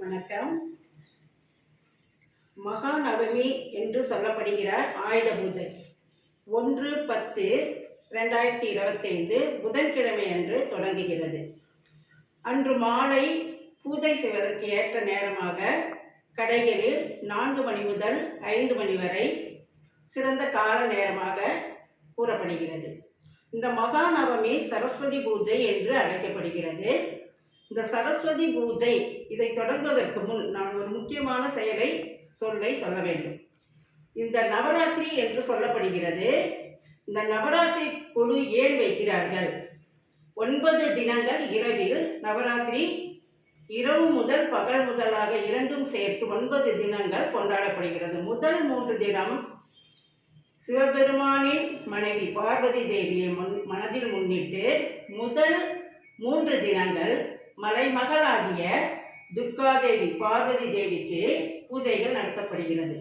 வணக்கம். மகாநவமி என்று சொல்லப்படுகிற ஆயுத பூஜை. ஒன்று பத்து ரெண்டாயிரத்தி இருபத்தைந்து புதன்கிழமை அன்று தொடங்குகிறது. அன்று மாலை பூஜை செய்வதற்கு ஏற்ற நேரமாக கடைகளில் நான்கு மணி முதல் ஐந்து மணி வரை சிறந்த கால நேரமாக கூறப்படுகிறது. இந்த மகாநவமி சரஸ்வதி பூஜை என்று அழைக்கப்படுகிறது. இந்த சரஸ்வதி பூஜை இதை தொடர்வதற்கு முன் நான் ஒரு முக்கியமான செயலை சொல்லை சொல்ல வேண்டும். இந்த நவராத்திரி என்று சொல்லப்படுகிறது. இந்த நவராத்திரி குழு ஏன் வைக்கிறார்கள்? ஒன்பது தினங்கள் இரவில் நவராத்திரி இரவு முதல் பகல் முதலாக இரண்டும் சேர்த்து ஒன்பது தினங்கள் கொண்டாடப்படுகிறது. முதல் மூன்று தினம் சிவபெருமானின் மனைவி பார்வதி தேவியை முன் மனதில் முன்னிட்டு முதல் மூன்று தினங்கள் மலைமகளாகிய துர்காதேவி பார்வதி தேவிக்கு பூஜைகள் நடத்தப்படுகிறது.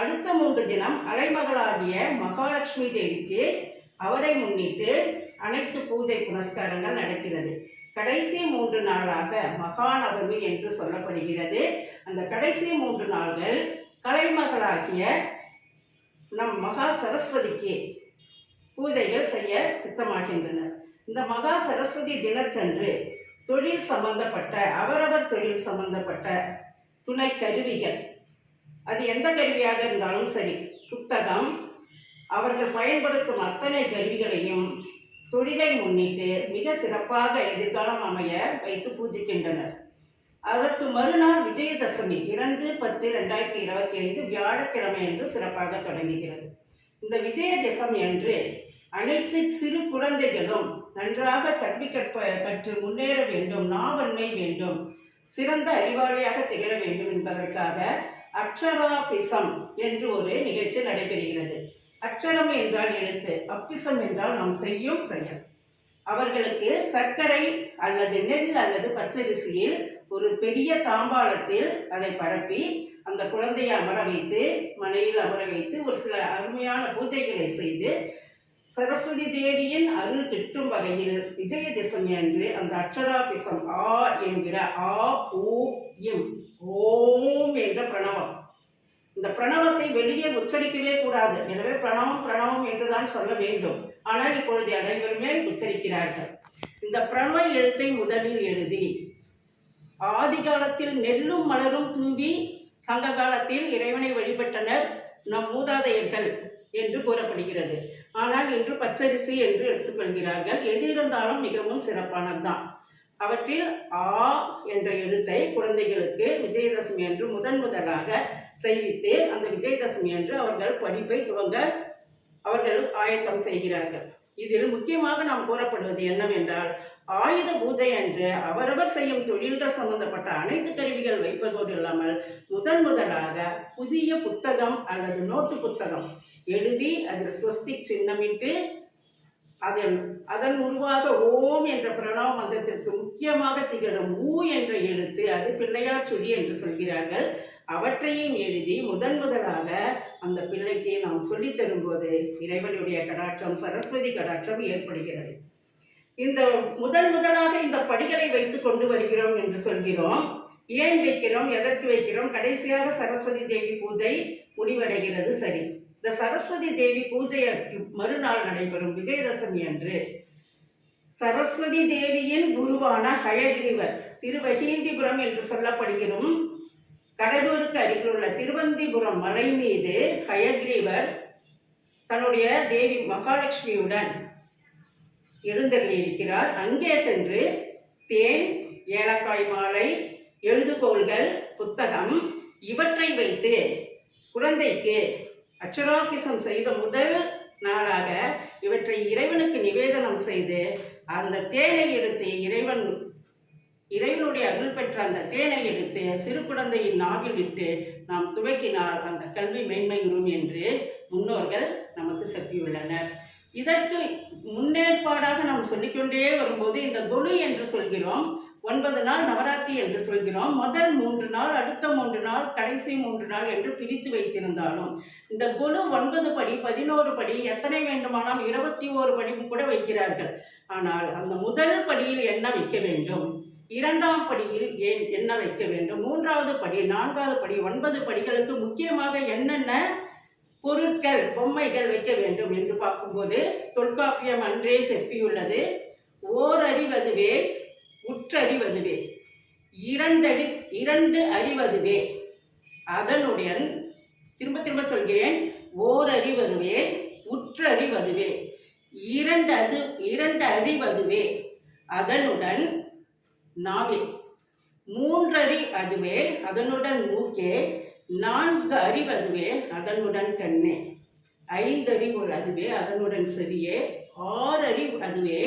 அடுத்த மூன்று தினம் அலைமகளாகிய மகாலட்சுமி தேவிக்கு அவரை முன்னிட்டு அனைத்து பூஜை புனஸ்காரங்கள் நடக்கிறது. கடைசி மூன்று நாளாக மகாநவமி என்று சொல்லப்படுகிறது. அந்த கடைசி மூன்று நாள்கள் கலைமகளாகிய நம் மகா சரஸ்வதிக்கு பூஜைகள் செய்ய சித்தமாகின்றனர் இந்த மகா சரஸ்வதி தினத்தன்று தொழில் சம்பந்தப்பட்ட அவரவர் தொழில் சம்பந்தப்பட்ட துணை கருவிகள். அது எந்த கருவியாக இருந்தாலும் சரி புத்தகம் அவர்கள் பயன்படுத்தும் அத்தனை கருவிகளையும் தொழிலை முன்னிட்டு மிக சிறப்பாக எதிர்காலம் அமைய வைத்து பூஜிக்கின்றனர். அதற்கு மறுநாள் விஜயதசமி இரண்டு பத்து ரெண்டாயிரத்தி இருபத்தி ஐந்து வியாழக்கிழமை என்று சிறப்பாக தொடங்குகிறது. இந்த விஜயதசமி அன்று அனைத்து சிறு குழந்தைகளும் நன்றாக கல்வி கற்ப கற்று முன்னேற வேண்டும் நாவன்மை வேண்டும் சிறந்த அறிவாளியாக திகழ வேண்டும் என்பதற்காக அக்ஷராபிசம் என்று ஒரு நிகழ்ச்சி நடைபெறுகிறது. அக்ஷரம் என்றால் எழுத்து அப்பிசம் என்றால் நாம் செய்யும் செயல். அவர்களுக்கு சர்க்கரை அல்லது நெல் அல்லது பச்சரிசியில் ஒரு பெரிய தாம்பாளத்தில் அதை பரப்பி அந்த குழந்தையை அமர வைத்து மனையில் அமர வைத்து ஒரு சில அருமையான பூஜைகளை செய்து சரஸ்வதி தேவியின் அருள் கிட்டும் வகையில் விஜயதசமி அன்று அந்த அக்ஷராபிசம் ஆ என்கிற ஆ ஓ இம் ஓம் என்ற பிரணவம். இந்த பிரணவத்தை வெளியே உச்சரிக்கவே கூடாது. எனவே பிரணவம் பிரணவம் என்றுதான் சொல்ல வேண்டும். ஆனால் இப்பொழுது அனைவருமே உச்சரிக்கிறார்கள்? இந்த பிரணவ எழுத்தை முதலில் எழுதி ஆதி காலத்தில் நெல்லும் மலரும் தூவி சங்க காலத்தில் இறைவனை வழிபட்டனர் நம் மூதாதையர்கள் என்று கூறப்படுகிறது. ஆனால் இன்று பச்சரிசி என்று எடுத்துக்கொள்கிறார்கள். எது இருந்தாலும் மிகவும் சிறப்பானதுதான். அவற்றில் ஆ என்ற எழுத்தை குழந்தைகளுக்கு விஜயதசமி என்று முதன் முதலாக செய்வித்து அந்த விஜயதசமி என்று அவர்கள் படிப்பை துவங்க அவர்கள் ஆயத்தம் செய்கிறார்கள். இதில் முக்கியமாக நாம் கூறப்படுவது என்னவென்றால் ஆயுத பூஜை அன்று அவரவர் செய்யும் தொழில்கள் சம்பந்தப்பட்ட அனைத்து கருவிகள் வைப்பதோடு இல்லாமல் முதன் முதலாக புதிய புத்தகம் அல்லது நோட்டு புத்தகம் எழுதி அதில் ஸ்வஸ்தி சின்னமிட்டு அதன் அதன் உருவாக ஓம் என்ற பிரணவ மந்திரத்திற்கு முக்கியமாக திகழும் ஊ என்ற எழுத்து அது பிள்ளையார் சொல்லி என்று சொல்கிறார்கள். அவற்றையும் எழுதி முதன் முதலாக அந்த பிள்ளைக்கு நாம் சொல்லித் தரும்போது இறைவனுடைய கடாட்சம் சரஸ்வதி கடாட்சம் ஏற்படுகிறது. இந்த முதன் முதலாக இந்த படிகளை வைத்து கொண்டு வருகிறோம் என்று சொல்கிறோம். ஏன் வைக்கிறோம்? எதற்கு வைக்கிறோம்? கடைசியாக சரஸ்வதி தேவி பூஜை முடிவடைகிறது. சரி. இந்த சரஸ்வதி தேவி பூஜை மறுநாள் நடைபெறும் விஜயதசமி அன்று. சரஸ்வதி தேவியின் குருவான ஹயகிரிவர் திருவகீந்திபுரம் என்று சொல்லப்படுகிறோம். கடலூருக்கு அருகிலுள்ள திருவந்திபுரம் மலை மீது ஹயகிரீவர் தன்னுடைய தேவி மகாலட்சுமியுடன் எழுந்தள்ளி இருக்கிறார் அங்கே சென்று தேன் ஏலக்காய் மாலை எழுதுகோள்கள் புத்தகம் இவற்றை வைத்து குழந்தைக்கு அக்ஷராபிசம் செய்த முதல் நாளாக இவற்றை இறைவனுக்கு நிவேதனம் செய்து அந்த தேனை எடுத்து இறைவன் இறைவனுடைய அருள் பெற்ற அந்த தேனை எடுத்து சிறு குழந்தையின் நாவில் இட்டு நாம் துவக்கினால் அந்த கல்வி மேன்மையுறும் என்று முன்னோர்கள் நமக்கு செப்பியுள்ளனர். இதற்கு முன்னேற்பாடாக நாம் சொல்லிக்கொண்டே வரும்போது இந்த கொலு என்று சொல்கிறோம். ஒன்பது நாள் நவராத்திரி என்று சொல்கிறோம். முதல் மூன்று நாள் அடுத்த மூன்று நாள் கடைசி மூன்று நாள் என்று பிரித்து வைத்திருந்தாலும் இந்த குழு ஒன்பது படி பதினோரு படி எத்தனை வேண்டுமானால் இருபத்தி ஓரு படி கூட வைக்கிறார்கள். ஆனால் அந்த முதல் படியில் என்ன வைக்க வேண்டும்? இரண்டாம் படியில் ஏன் என்ன வைக்க வேண்டும்? மூன்றாவது படி நான்காவது படி ஒன்பது படிகளுக்கு முக்கியமாக என்னென்ன பொருட்கள் பொம்மைகள் வைக்க வேண்டும் என்று பார்க்கும்போது தொல்காப்பியம் அன்றே செப்பியுள்ளது. ஓர் அறிவதுவே உற்றறிவதுவே இரண்டடி இரண்டு அறிவதுவே அதனுடன் திரும்ப திரும்ப சொல்கிறேன் ஓர் அறிவதுவே உற்றறிவதுவே இரண்டு அது இரண்டு அறிவதுவே அதனுடன் நாவே. மூன்றறி அதுவே அதனுடன் மூக்கே. நான்கு அறிவதுவே அதனுடன் கண்ணே. ஐந்தறிவு அதுவே அதனுடன் செவியே. ஆறறிவு அதுவே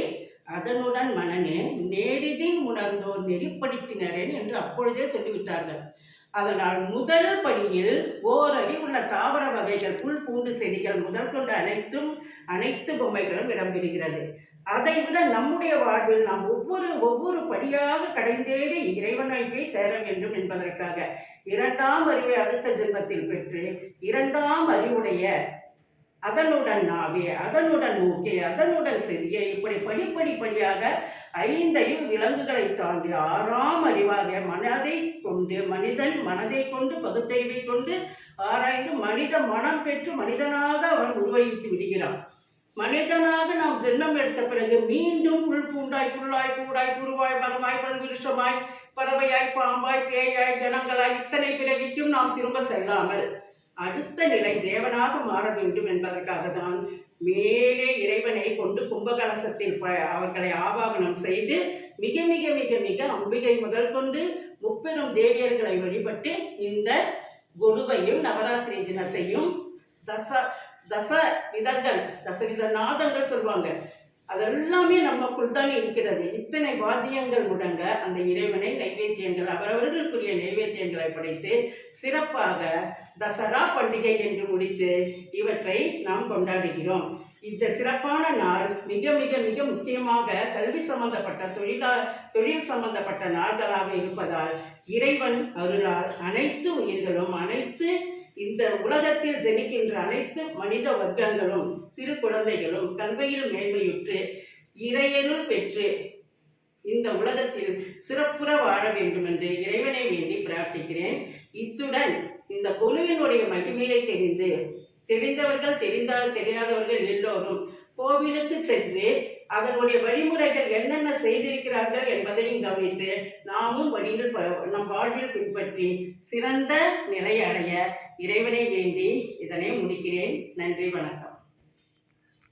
அதனுடன் மனனே நேரிதின் உணர்ந்தோர் நெறிப்படுத்தினரேன் என்று அப்பொழுதே சொல்லிவிட்டார்கள். அதனால் முதல் படியில் ஓர் அறிவுள்ள தாவர வகைகள் புல் பூண்டு செடிகள் முதல் கொண்ட அனைத்தும் அனைத்து பொம்மைகளும் இடம்பெறுகிறது. அதை விட நம்முடைய வாழ்வில் நாம் ஒவ்வொரு ஒவ்வொரு படியாக கடைந்தேறி இறைவனைப்பே சேர வேண்டும் என்பதற்காக இரண்டாம் அறிவை அடுத்த ஜென்மத்தில் பெற்று இரண்டாம் அறிவுடைய அதனுடன் நாவே அதனுடன் மூக்கே அதனுடன் சரியே இப்படி படிப்படி படியாக ஐந்தையும் விலங்குகளை தாண்டி ஆறாம் அறிவாக மனதை கொண்டு மனிதன் மனதை கொண்டு பகுத்தறிவை கொண்டு ஆராய்ந்து மனித மனம் பெற்று மனிதனாக அவன் உருவகித்து விடுகிறான். மனிதனாக நாம் ஜென்மம் எடுத்த பிறகு மீண்டும் புல் பூண்டாய் புல்லாய் கூடாய் குருவாய் மரமாய் பல்விருஷமாய் பறவையாய் பாம்பாய் பேயாய் கணங்களாய் இத்தனை பிறவிக்கும் நாம் திரும்ப செல்லாமல் அடுத்த நிலை தேவனாக மாற வேண்டும் என்பதற்காக தான் மேலே இறைவனை கொண்டு கும்பகலசத்தில் ப அவர்களை ஆவாகனம் செய்து மிக மிக மிக மிக அம்பிகை முதல் கொண்டு முப்பெரும் தேவியர்களை வழிபட்டு இந்த கொலுவையும் நவராத்திரி தினத்தையும் தச தச விதங்கள் தசவித நாதங்கள் சொல்லுவாங்க அதெல்லாமே நமக்குள் தான் இருக்கிறது. இத்தனை வாத்தியங்கள் முடங்க அந்த இறைவனை நைவேத்தியங்கள் அவரவர்களுக்குரிய நைவேத்தியங்களை படைத்து சிறப்பாக தசரா பண்டிகை என்று முடித்து இவற்றை நாம் கொண்டாடுகிறோம். இந்த சிறப்பான நாள் மிக மிக மிக முக்கியமாக கல்வி சம்பந்தப்பட்ட தொழிலா தொழில் சம்பந்தப்பட்ட நாள்களாக இருப்பதால் இறைவன் அருளால் அனைத்து உயிர்களும் அனைத்து இந்த உலகத்தில் ஜெனிக்கின்ற அனைத்து மனித வர்க்கங்களும் சிறு குழந்தைகளும் கல்வியில் மேன்மையுற்று இறையருள் பெற்று இந்த உலகத்தில் சிறப்புற வாழ வேண்டும் என்று இறைவனை வேண்டி பிரார்த்திக்கிறேன். இத்துடன் இந்த குழுவினுடைய மகிமையை தெரிந்து தெரிந்தவர்கள் தெரிந்தால் தெரியாதவர்கள் எல்லோரும் கோவிலுக்கு சென்று அதனுடைய வழிமுறைகள் என்னென்ன செய்திருக்கிறார்கள் என்பதையும் கவனித்து நாமும் வழியில் ப- நம் வாழ்வில் பின்பற்றி சிறந்த நிலை அடைய இறைவனை வேண்டி இதனை முடிக்கிறேன். நன்றி வணக்கம்.